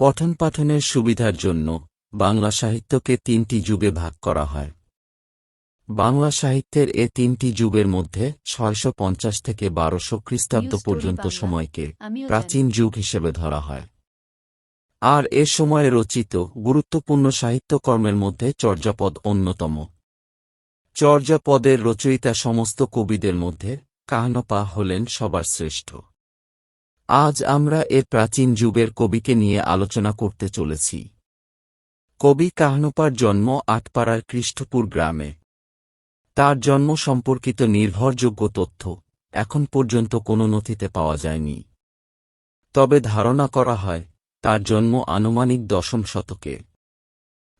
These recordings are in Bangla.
পঠন পাঠনের সুবিধার জন্য বাংলা সাহিত্যকে তিনটি যুগে ভাগ করা হয়। বাংলা সাহিত্যের এ তিনটি যুগের মধ্যে ছয়শো পঞ্চাশ থেকে বারোশো খ্রিস্টাব্দ পর্যন্ত সময়কে প্রাচীন যুগ হিসেবে ধরা হয়। আর এ সময়ে রচিত গুরুত্বপূর্ণ সাহিত্যকর্মের মধ্যে চর্যাপদ অন্যতম। চর্যাপদের রচয়িতা সমস্ত কবিদের মধ্যে কাহনপা হলেন সবার শ্রেষ্ঠ। আজ আমরা এ প্রাচীন যুগের কবিকে নিয়ে আলোচনা করতে চলেছি। কবি কাহনপার জন্ম আটপাড়ার কৃষ্ণপুর গ্রামে। তার জন্ম সম্পর্কিত নির্ভরযোগ্য তথ্য এখন পর্যন্ত কোনো নথিতে পাওয়া যায়নি। তবে ধারণা করা হয়, তার জন্ম আনুমানিক দশম শতকে।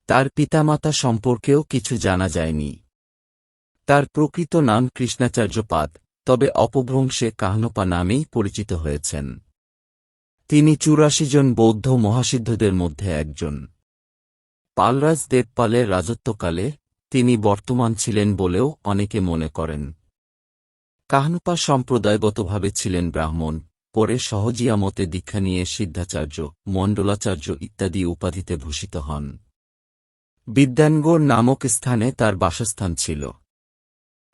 তার পিতামাতা সম্পর্কেও কিছু জানা যায়নি। তার প্রকৃত নাম কৃষ্ণাচার্যপাদ। তবে অপভ্রংশে কাহনপা নামেই পরিচিত হয়েছেন। তিনি চুরাশি জন বৌদ্ধ মহাসিদ্ধদের মধ্যে একজন। পালরাজ দেবপালের রাজত্বকালে তিনি বর্তমান ছিলেন বলেও অনেকে মনে করেন। কাহনপা সম্প্রদায়গতভাবে ছিলেন ব্রাহ্মণ, পরে সহজিয়ামতে দীক্ষা নিয়ে সিদ্ধাচার্য, মণ্ডলাচার্য ইত্যাদি উপাধিতে ভূষিত হন। বিদ্যানগর নামক স্থানে তার বাসস্থান ছিল।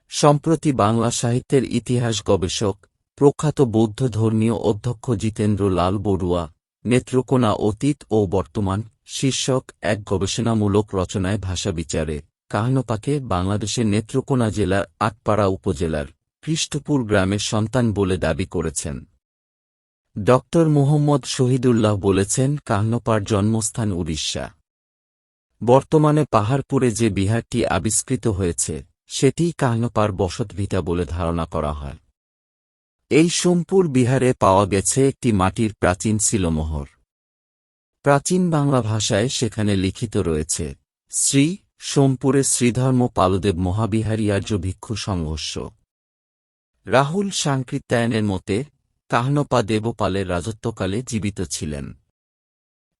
সম্প্রতি বাংলা সাহিত্যের ইতিহাস গবেষক, প্রখ্যাত বৌদ্ধ ধর্মীয় অধ্যক্ষ জিতেন্দ্র লাল বড়ুয়া, নেত্রকোনা অতীত ও বর্তমান শীর্ষক এক গবেষণামূলক রচনায় ভাষা বিচারে, কাহনপাকে বাংলাদেশের নেত্রকোনা জেলার আটপাড়া উপজেলার কৃষ্ণপুর গ্রামের সন্তান বলে দাবি করেছেন। ড. মুহম্মদ শহীদুল্লাহ বলেছেন, কাহনপার জন্মস্থান উড়িষ্যা। বর্তমানে পাহাড়পুরে যে বিহারটি আবিষ্কৃত হয়েছে সেটিই কাহনপার বসতভিটা বলে ধারণা করা হয়। এই সোমপুর বিহারে পাওয়া গেছে একটি মাটির প্রাচীন শিলমোহর। প্রাচীন বাংলা ভাষায় সেখানে লিখিত রয়েছে, শ্রী সোমপুরে শ্রীধর্ম পালদেব মহাবিহারী আর্য ভিক্ষু সংঘর্ষ। রাহুল সাংকৃত্যায়নের মতে, কাহনপা দেবপালের রাজত্বকালে জীবিত ছিলেন।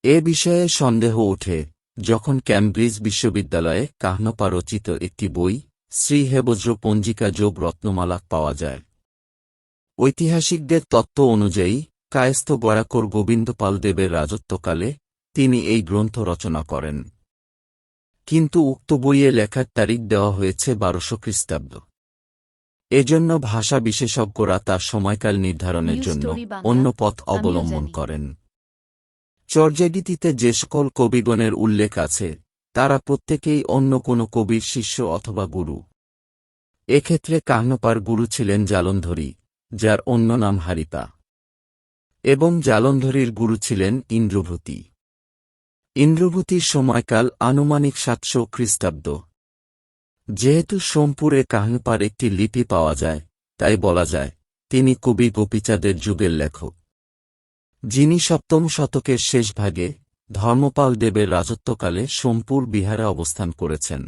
এ বিষয়ে সন্দেহ ওঠে, যখন ক্যামব্রিজ বিশ্ববিদ্যালয়ে কাহনপা রচিত একটি বই শ্রী হেবজ্র পঞ্জিকা যোগ রত্নমালা পাওয়া যায়। ঐতিহাসিকদের তত্ত্ব অনুযায়ী কায়স্থ বরাকর গোবিন্দপাল দেবের রাজত্বকালে তিনি এই গ্রন্থ রচনা করেন। কিন্তু উক্ত বইয়ে লেখার তারিখ দেওয়া হয়েছে বারোশো খ্রিস্টাব্দ। এজন্য ভাষা বিশেষজ্ঞরা তার সময়কাল নির্ধারণের জন্য অন্য পথ অবলম্বন করেন। চর্যাগীতিতে যে সকল কবিগণের উল্লেখ আছে তারা প্রত্যেকেই অন্য কোনো কবির শিষ্য অথবা গুরু। এক্ষেত্রে কাহ্নপার গুরু ছিলেন জালন্ধরী, যার অন্য নাম হারিপা এবং জালন্ধরীর গুরু ছিলেন ইন্দ্রভূতি। ইন্দ্রভূতির সময়কাল আনুমানিক সাতশো খ্রিস্টাব্দ। যেহেতু সোমপুরে কাহ্নপার একটি লিপি পাওয়া যায়, তাই বলা যায়, তিনি কবি গোপীচাঁদের যুগের লেখক। যিনি সপ্তম শতকের শেষ ভাগে ধর্মপাল দেবের রাজত্বকালে সোমপুর বিহারে অবস্থান করেছেন।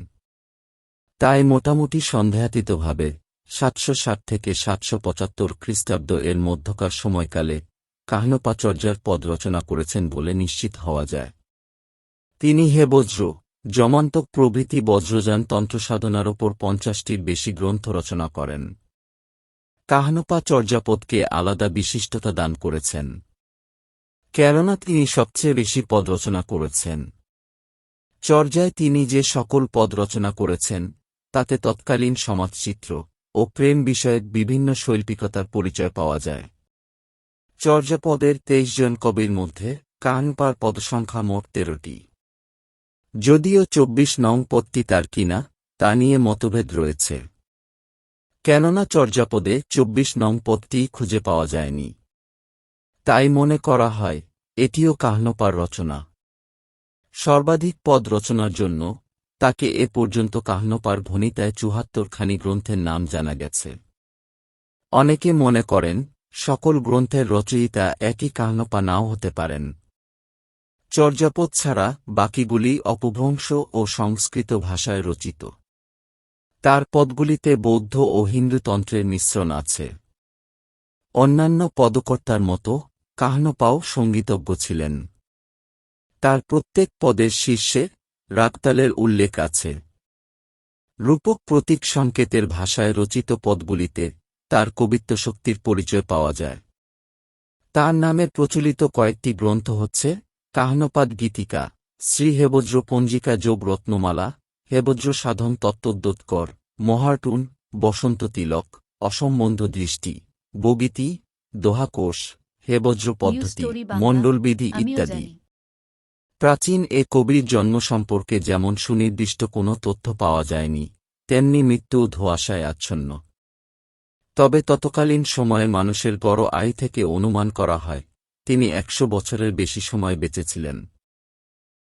তাই মোটামুটি সন্দেহাতীতভাবে সাতশো ষাট থেকে সাতশো পঁচাত্তর খ্রিস্টাব্দ এর মধ্যকার সময়কালে কাহনপাচর্যার পদ রচনা করেছেন বলে নিশ্চিত হওয়া যায়। তিনি হে বজ্র, জমান্তক প্রভৃতি বজ্রযান তন্ত্রসাধনার ওপর পঞ্চাশটির বেশি গ্রন্থ রচনা করেন। কাহনপা চর্যাপদকে আলাদা বিশিষ্টতা দান করেছেন। কেননা তিনি সবচেয়ে বেশি পদ রচনা করেছেন। চর্যায় তিনি যে সকল পদ রচনা করেছেন, তাতে তৎকালীন সমাজচিত্র ও প্রেম বিষয়ক বিভিন্ন শৈল্পিকতার পরিচয় পাওয়া যায়। চর্যাপদের তেইশ জন কবির মধ্যে কাহনপার পদসংখ্যা মোট তেরোটি। যদিও চব্বিশ নং পদটি তার কিনা, তা নিয়ে মতভেদ রয়েছে। কেননা চর্যাপদে চব্বিশ নং পদটি খুঁজে পাওয়া যায়নি। তাই মনে করা হয়, এটিও কাহনপার রচনা। সর্বাধিক পদ রচনার জন্য, তাকে এ পর্যন্ত কাহনপার ভনিতায় চুহাত্তরখানি গ্রন্থের নাম জানা গেছে। অনেকে মনে করেন, সকল গ্রন্থের রচয়িতা একই কাহনপা নাও হতে পারেন। চর্যাপদ ছাড়া বাকিগুলি অপভ্রংশ ও সংস্কৃত ভাষায় রচিত। তার পদগুলিতে বৌদ্ধ ও হিন্দুতন্ত্রের মিশ্রণ আছে। অন্যান্য পদকর্তার মতো কাহনপাও সঙ্গীতজ্ঞ ছিলেন। তার প্রত্যেক পদের শীর্ষে রাগতালের উল্লেখ আছে। রূপক প্রতীক সংকেতের ভাষায় রচিত পদগুলিতে তার কবিত্ব শক্তির পরিচয় পাওয়া যায়। তার নামে প্রচলিত কয়েকটি গ্রন্থ হচ্ছে কাহনপাদ গীতিকা শ্রী হেবজ্র পঞ্জিকা যোগ রত্নমালা হেবজ্র সাধন তত্ত্বোদ্যোৎকর মহার্টুন বসন্ত তিলক, অসম্বন্ধ দৃষ্টি, বগিতি, দোহাকোষ হেবজ্র পদ্ধতি মণ্ডলবিধি ইত্যাদি। প্রাচীন এ কবির জন্ম সম্পর্কে যেমন সুনির্দিষ্ট কোনো তথ্য পাওয়া যায়নি তেমনি মৃত্যু ধোয়াশায় আচ্ছন্ন। তবে ততকালীন সময়ে মানুষের বড় আয় থেকে অনুমান করা হয় তিনি একশো বছরের বেশি সময় বেঁচেছিলেন।